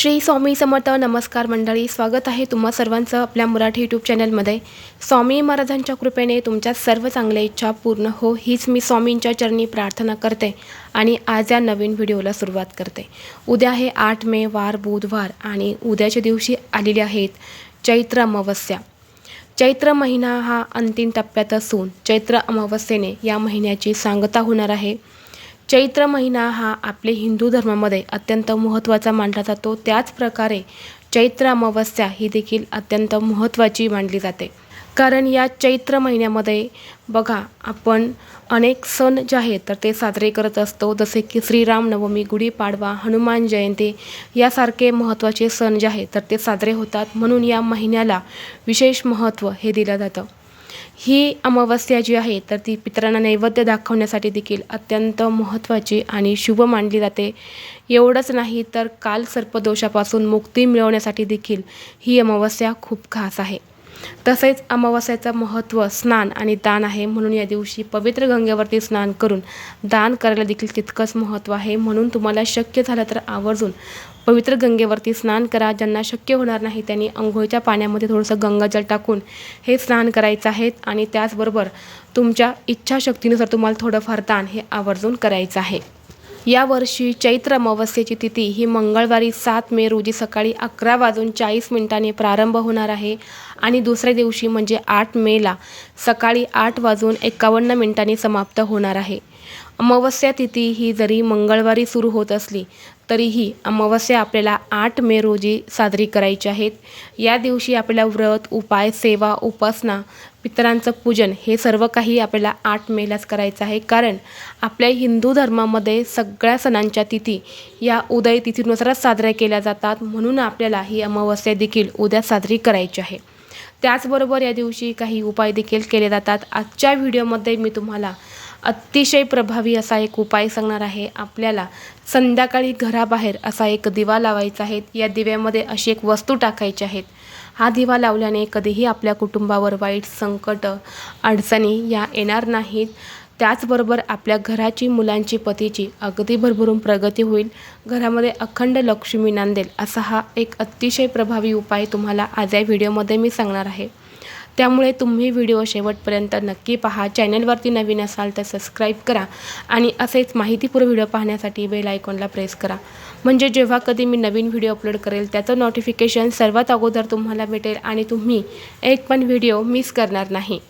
श्री स्वामी समर्थ नमस्कार मंडळी स्वागत आहे तुम्हा सर्वांचं आपल्या मराठी यूट्यूब चॅनलमध्ये. स्वामी महाराजांच्या कृपेने तुमच्या सर्व चांगल्या इच्छा पूर्ण हो हीच मी स्वामींच्या चरणी प्रार्थना करते आणि आज या नवीन व्हिडिओला सुरुवात करते. उद्या आहे आठ मे वार बुधवार आणि उद्याच्या दिवशी आलेले आहेत चैत्र अमावस्या. चैत्र महिना हा अंतिम टप्प्यात असून चैत्र अमावस्येने या महिन्याची सांगता होणार आहे. चैत्र महिना हा आपले हिंदू धर्मामध्ये अत्यंत महत्त्वाचा मानला जातो. त्याच प्रकारे चैत्र अमावस्या ही देखील अत्यंत महत्त्वाची मानली जाते. कारण या चैत्र महिन्यामध्ये बघा आपण अनेक सण जे आहेत तर ते साजरे करत असतो. जसे की श्रीरामनवमी गुढीपाडवा हनुमान जयंती यासारखे महत्त्वाचे सण जे आहेत तर ते साजरे होतात. म्हणून या महिन्याला विशेष महत्त्व हे दिलं जातं. ही अमावस्या जी आहे तर ती पितरांना नैवेद्य दाखवण्यासाठी देखील अत्यंत महत्त्वाची आणि शुभ मानली जाते. एवढंच नाही तर काल सर्पदोषापासून मुक्ती मिळवण्यासाठी देखील ही अमावस्या खूप खास आहे. तसेच अमावस्याचं महत्त्व स्नान आणि दान आहे म्हणून या दिवशी पवित्र गंगेवरती स्नान करून दान करायला देखील तितकंच महत्त्व आहे म्हणून तुम्हाला शक्य झालं तर आवर्जून पवित्र गंगेवरती स्नान करा. ज्यांना शक्य होणार नाही त्यांनी अंघोळीच्या पाण्यामध्ये थोडंसं गंगाजल टाकून हे स्नान करायचं आहे आणि त्याचबरोबर तुमच्या इच्छाशक्तीनुसार तुम्हाला थोडंफार दान हे आवर्जून करायचं आहे. यावर्षी चैत्र अमावस्येची तिथी ही मंगळवारी सात मे रोजी सकाळी अकरा वाजून चाळीस मिनिटांनी प्रारंभ होणार आहे. आणि दुसऱ्या दिवशी म्हणजे आठ मेला सकाळी आठ वाजून एकावन्न मिनिटांनी समाप्त होणार आहे. अमावस्या तिथी ही जरी मंगळवारी सुरू होत असली तरीही अमावस्या आपल्याला आठ मे रोजी साजरी करायची आहेत. या दिवशी आपल्याला व्रत उपाय सेवा उपासना पितरांचं पूजन हे सर्व काही आपल्याला आठ मेलाच करायचं आहे. कारण आपल्या हिंदू धर्मामध्ये सगळ्या सणांच्या तिथी या उदय तिथीनुसारच साजऱ्या केल्या जातात. म्हणून आपल्याला ही अमावस्या देखील उद्या साजरी करायची आहे. त्याचबरोबर या दिवशी काही उपाय देखील केले जातात. आजच्या व्हिडिओमध्ये मी तुम्हाला अतिशय प्रभावी असा एक उपाय सांगणार आहे. आपल्याला संध्याकाळी घराबाहेर असा एक दिवा लावायचा आहे. या दिव्यामध्ये अशी एक वस्तू टाकायची आहेत हा दिवा लावल्याने कधीही आपल्या कुटुंबावर वाईट संकट अडचणी या येणार नाहीत. त्याचबरोबर आपल्या घराची मुलांची पतीची अगदी भरभरून प्रगती होईल. घरामध्ये अखंड लक्ष्मी नांदेल असा हा एक अतिशय प्रभावी उपाय तुम्हाला आज या व्हिडिओमध्ये मी सांगणार आहे. त्यामुळे तुम्ही व्हिडिओ शेवटपर्यंत नक्की पहा. चॅनलवरती नवीन असाल तर सबस्क्राईब करा आणि असेच माहितीपूर्व व्हिडिओ पाहण्यासाठी बेल आयकॉनला प्रेस करा. म्हणजे जेव्हा कधी मी नवीन व्हिडिओ अपलोड करेल त्याचं नोटिफिकेशन सर्वात अगोदर तुम्हाला भेटेल आणि तुम्ही एक पण व्हिडिओ मिस करणार नाही.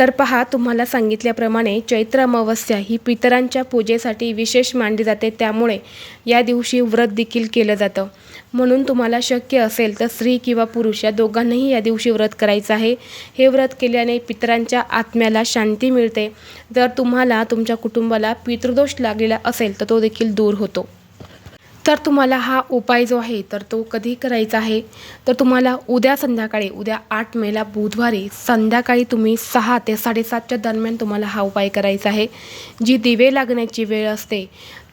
तर पहा तुम्हाला सांगितल्याप्रमाणे चैत्र अमावस्या ही पितरांच्या पूजेसाठी विशेष मानली जाते. त्यामुळे या दिवशी व्रत देखील केलं जातं. म्हणून तुम्हाला शक्य असेल तर स्त्री किंवा पुरुष या दोघांनाही या दिवशी व्रत करायचं आहे. हे व्रत केल्याने पितरांच्या आत्म्याला शांती मिळते. जर तुम्हाला तुमच्या कुटुंबाला पितृदोष लागलेला असेल तर तो देखील दूर होतो. तर तुम्हाला हा उपाय जो आहे तर तो कधी करायचा आहे? तर तुम्हाला उद्या संध्याकाळी उद्या आठ मेला बुधवारी संध्याकाळी तुम्ही सहा ते साडेसातच्या दरम्यान तुम्हाला हा उपाय करायचा आहे. जी दिवे लागण्याची वेळ असते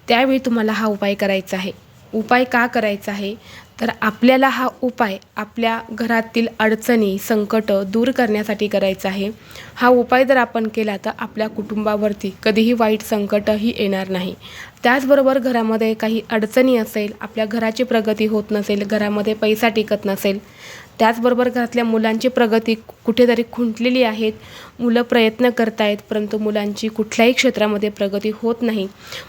त्यावेळी तुम्हाला हा उपाय करायचा आहे. उपाय का करायचा आहे? तर आपल्याला हा उपाय आपल्या घरातील अडचणी संकट दूर करण्यासाठी करायचा आहे. हा उपाय जर आपण केला तर आपल्या कुटुंबावरती कधीही वाईट संकटही येणार नाही. त्याचबरोबर घरामध्ये काही अडचणी असेल आपल्या घराची प्रगती होत नसेल घरामध्ये पैसा टिकत नसेल त्याचबरोबर घरातल्या मुलांची प्रगती कुठेतरी खुंटलेली आहेत. मुलं प्रयत्न करत आहेत परंतु मुलांची कुठल्याही क्षेत्रामध्ये प्रगती होत नाही.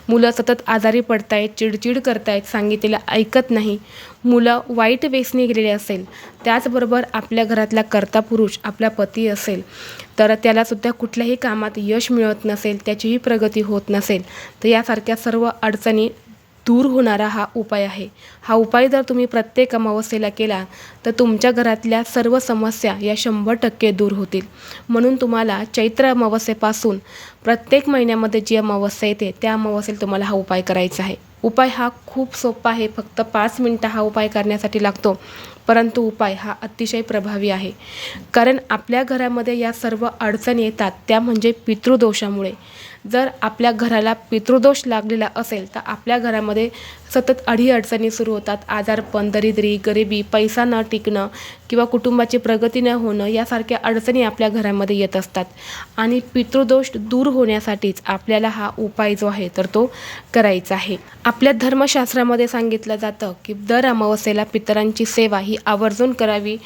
मुलं सतत आजारी पडत आहेत चिडचिड करत आहेत सांगितलेलं ऐकत नाही. मुलं वाईट वेसनी गेलेली असेल त्याचबरोबर आपल्या घरातला कर्ता पुरुष आपला पती असेल तर त्यालासुद्धा कुठल्याही कामात यश मिळत नसेल त्याचीही प्रगती होत नसेल तर यासारख्या सर्व अडचणी दूर होणारा हा उपाय आहे. हा उपाय जर तुम्ही प्रत्येक अमावस्येला केला तर तुमच्या घरातल्या सर्व समस्या या शंभर टक्के दूर होतील. म्हणून तुम्हाला चैत्र अमावस्येपासून प्रत्येक महिन्यामध्ये जी अमावस्या येते त्या अमावस्येला तुम्हाला हा उपाय करायचा आहे. उपाय हा खूप सोपा आहे. फक्त पाच मिनटं हा उपाय करण्यासाठी लागतो. परंतु उपाय हा अतिशय प्रभावी आहे. कारण आपल्या घरामध्ये या सर्व अडचणी येतात त्या म्हणजे पितृदोषामुळे. जर आपल्या घराला पितृदोष लागलेला असेल तर आपल्या घरामध्ये सतत अडीअडचणी सुरू होतात. आजारपण दरिद्री गरिबी पैसा न टिकणं किंवा कुटुंबाची प्रगती न होणं यासारख्या अडचणी आपल्या घरामध्ये येत असतात. आणि पितृदोष दूर होण्यासाठीच आपल्याला हा उपाय जो आहे तर तो करायचा आहे. आपल्या धर्मशास्त्रामध्ये सांगितलं जातं की दर अमावस्येला पितरांची सेवा ही आवर्जून करावी.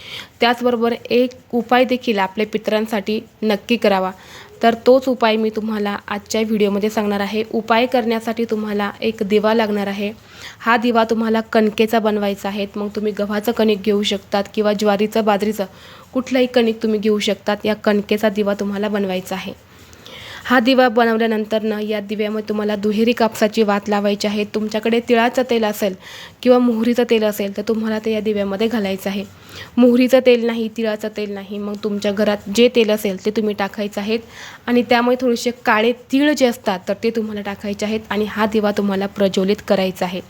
त्याचबरोबर एक उपाय देखील आपल्या पितरांसाठी नक्की करावा. तर तोच उपाय मी तुम्हाला आजच्या व्हिडिओमध्ये सांगणार आहे. उपाय करण्यासाठी तुम्हाला एक दिवा लागणार आहे. हा दिवा तुम्हाला कणकेचा बनवायचा आहे. मग तुम्ही गव्हाचं कणिक घेऊ शकतात किंवा ज्वारीचं बाजरीचं कुठलंही कणिक तुम्ही घेऊ शकतात. या कणकेचा दिवा तुम्हाला बनवायचा आहे. हा दिवा बनवल्यानंतर ना या दिव्यामध्ये तुम्हाला दुहेरी कापसाची वात लावायची आहे. तुमच्याकडे तिळाचं तेल असेल किंवा मोहरीचं तेल असेल तर तुम्हाला ते या दिव्यामध्ये घालायचं आहे. मोहरीचं तेल नाही तिळाचं तेल नाही मग तुमच्या घरात जे तेल असेल ते तुम्ही टाकायचं आहेत. आणि त्यामुळे थोडेसे काळे तीळ जे असतात तर ते तुम्हाला टाकायचे आहेत आणि हा दिवा तुम्हाला प्रज्वलित करायचा आहे.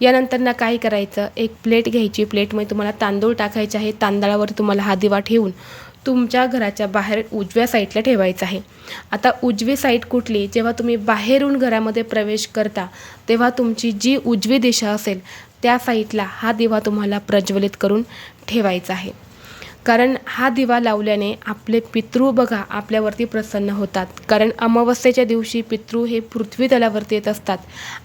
यानंतर ना काय करायचं? एक प्लेट घ्यायची. प्लेटमध्ये तुम्हाला तांदूळ टाकायचे आहे. तांदळावर तुम्हाला हा दिवा ठेवून तुमच्या घराच्या बाहेर उजव्या साईडला ठेवायचं आहे. आता उजवी साईड कुठली? जेव्हा तुम्ही बाहेरून घरामध्ये प्रवेश करता तेव्हा तुमची जी उजवी दिशा असेल त्या साईडला हा दिवा तुम्हाला प्रज्वलित करून ठेवायचा आहे. कारण हा दिवा लावल्याने आपले पितृ बघा आपल्यावरती प्रसन्न होतात. कारण अमावस्येच्या दिवशी पितृ हे पृथ्वी तलावरती येत असतात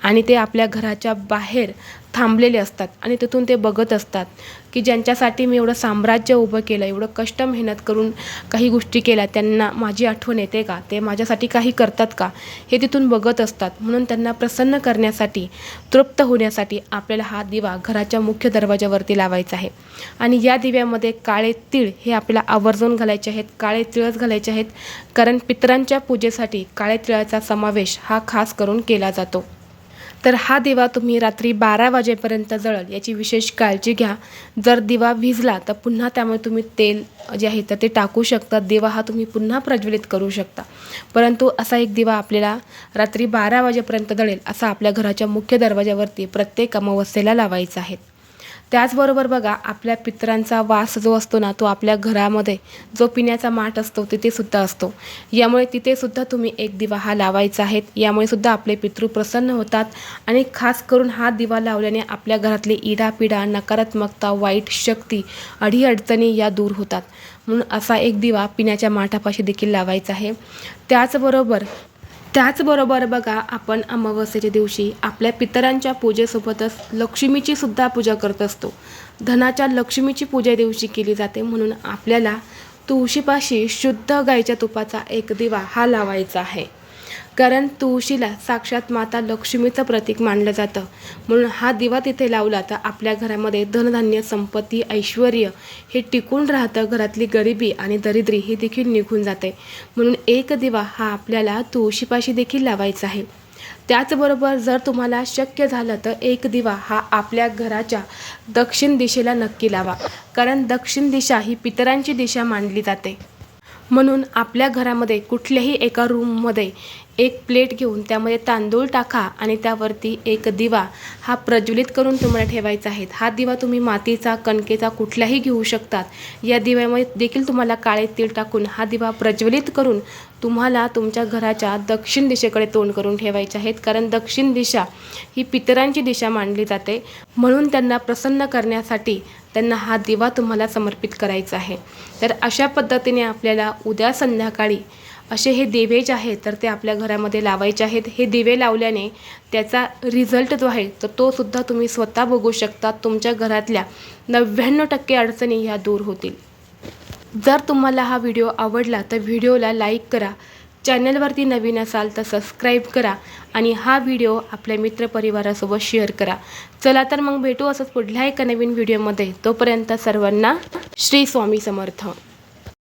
आणि ते आपल्या घराच्या बाहेर थांबलेले असतात आणि तिथून ते बघत असतात की ज्यांच्यासाठी मी एवढं साम्राज्य उभं केलं एवढं कष्ट मेहनत करून काही गोष्टी केल्या त्यांना माझी आठवण येते का? ते माझ्यासाठी काही करतात का? हे तिथून बघत असतात. म्हणून त्यांना प्रसन्न करण्यासाठी तृप्त होण्यासाठी आपल्याला हा दिवा घराच्या मुख्य दरवाजावरती लावायचा आहे. आणि या दिव्यामध्ये काळे तीळ हे आपल्याला आवर्जून घालायचे आहेत. काळे तिळच घालायचे आहेत. कारण पितरांच्या पूजेसाठी काळे तिळाचा समावेश हा खास करून केला जातो. तर हा दिवा तुम्ही रात्री बारा वाजेपर्यंत जळल याची विशेष काळजी घ्या. जर दिवा भिजला तर पुन्हा त्यामुळे तुम्ही तेल जे आहे तर ते टाकू शकता. दिवा हा तुम्ही पुन्हा प्रज्वलित करू शकता. परंतु असा एक दिवा आपल्याला रात्री बारा वाजेपर्यंत जळेल असा आपल्या घराच्या मुख्य दरवाजावरती प्रत्येक अमावस्येला लावायचा आहे. त्याचबरोबर बघा आपल्या पितरांचा वास जो असतो ना तो आपल्या घरामध्ये जो पिण्याचा माठ असतो तिथेसुद्धा असतो. यामुळे तिथेसुद्धा तुम्ही एक दिवा हा लावायचा आहे. यामुळे सुद्धा आपले पितृ प्रसन्न होतात आणि खास करून हा दिवा लावल्याने आपल्या घरातली इडापिडा नकारात्मकता वाईट शक्ती अडीअडचणी या दूर होतात. म्हणून असा एक दिवा पिण्याच्या माठापाशी देखील लावायचा आहे. त्याचबरोबर त्याचबरोबर बघा आपण अमावस्येच्या दिवशी आपल्या पितरांच्या पूजेसोबतच लक्ष्मीची सुद्धा पूजा करत असतो. धनाच्या लक्ष्मीची पूजा दिवशी केली जाते म्हणून आपल्याला तुळशीपाशी शुद्ध गाईच्या तुपाचा एक दिवा हा लावायचा आहे. कारण तुळशीला साक्षात माता लक्ष्मीचं प्रतीक मानलं जातं. म्हणून हा दिवा तिथे लावला तर आपल्या घरामध्ये धनधान्य संपत्ती ऐश्वर हे टिकून राहतं. घरातली गरिबी आणि दरिद्री ही देखील निघून जाते. म्हणून एक दिवा हा आपल्याला तुळशीपाशी देखील लावायचा आहे. त्याचबरोबर जर तुम्हाला शक्य झालं तर एक दिवा हा आपल्या घराच्या दक्षिण दिशेला नक्की लावा. कारण दक्षिण दिशा ही पितरांची दिशा मानली जाते. म्हणून आपल्या घरामध्ये कुठल्याही एका रूममध्ये एक प्लेट घेऊन त्यामध्ये तांदूळ टाका आणि त्यावरती एक दिवा. हा प्रज्वलित करून तुम्हाला ठेवायचा आहे. हा दिवा तुम्ही मातीचा कणकेचा कुठलाही घेऊ शकतात. या दिव्यामध्ये देखील तुम्हाला काळे तीळ टाकून हा दिवा प्रज्वलित करून तुम्हाला तुमच्या घराच्या दक्षिण दिशेकडे तोंड करून ठेवायचे आहेत. कारण दक्षिण दिशा ही पितरांची दिशा मानली जाते. म्हणून त्यांना प्रसन्न करण्यासाठी त्यांना हा दिवा तुम्हाला समर्पित करायचा आहे. तर अशा पद्धतीने आपल्याला उद्या संध्याकाळी असे हे दिवे जे आहेत तर ते आपल्या घरामध्ये लावायचे आहेत. हे दिवे लावल्याने त्याचा रिझल्ट जो आहे तर तो सुद्धा तुम्ही स्वतः बघू शकता. तुमच्या घरातल्या नव्याण्णव टक्के अडचणी ह्या दूर होतील. जर तुम्हाला हा व्हिडिओ आवडला तर व्हिडिओला लाईक करा. चॅनलवरती नवीन असाल तर सबस्क्राईब करा आणि हा व्हिडिओ आपल्या मित्रपरिवारासोबत शेअर करा. चला तर मग भेटू असंच पुढल्या एका नवीन व्हिडिओमध्ये. तोपर्यंत सर्वांना श्री स्वामी समर्थ.